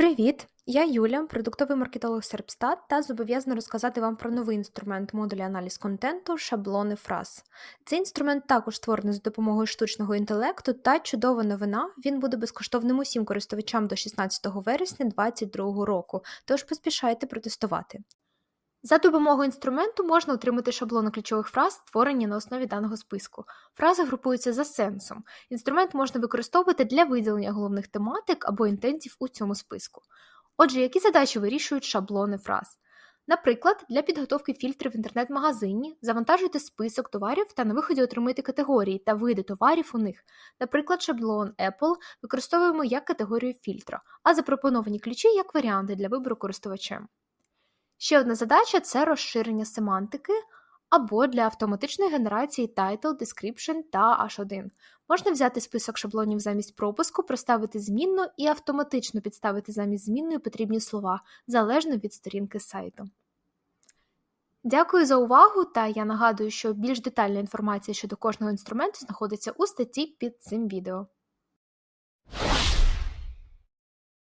Привіт! Я Юля, продуктовий маркетолог Серпстат, та зобов'язана розказати вам про новий інструмент модуля аналіз контенту шаблони фраз. Цей інструмент також створений за допомогою штучного інтелекту, та чудова новина, він буде безкоштовним усім користувачам до 16 вересня 2022 року, тож поспішайте протестувати. За допомогою інструменту можна отримати шаблони ключових фраз, створені на основі даного списку. Фрази групуються за сенсом. Інструмент можна використовувати для виділення головних тематик або інтентів у цьому списку. Отже, які задачі вирішують шаблони фраз? Наприклад, для підготовки фільтрів в інтернет-магазині завантажуйте список товарів та на виході отримуєте категорії та види товарів у них. Наприклад, шаблон Apple використовуємо як категорію фільтра, а запропоновані ключі як варіанти для вибору користувачем. Ще одна задача це розширення семантики або для автоматичної генерації title, description та H1. Можна взяти список шаблонів замість пропуску, проставити змінну і автоматично підставити замість змінної потрібні слова, залежно від сторінки сайту. Дякую за увагу, та я нагадую, що більш детальна інформація щодо кожного інструменту знаходиться у статті під цим відео.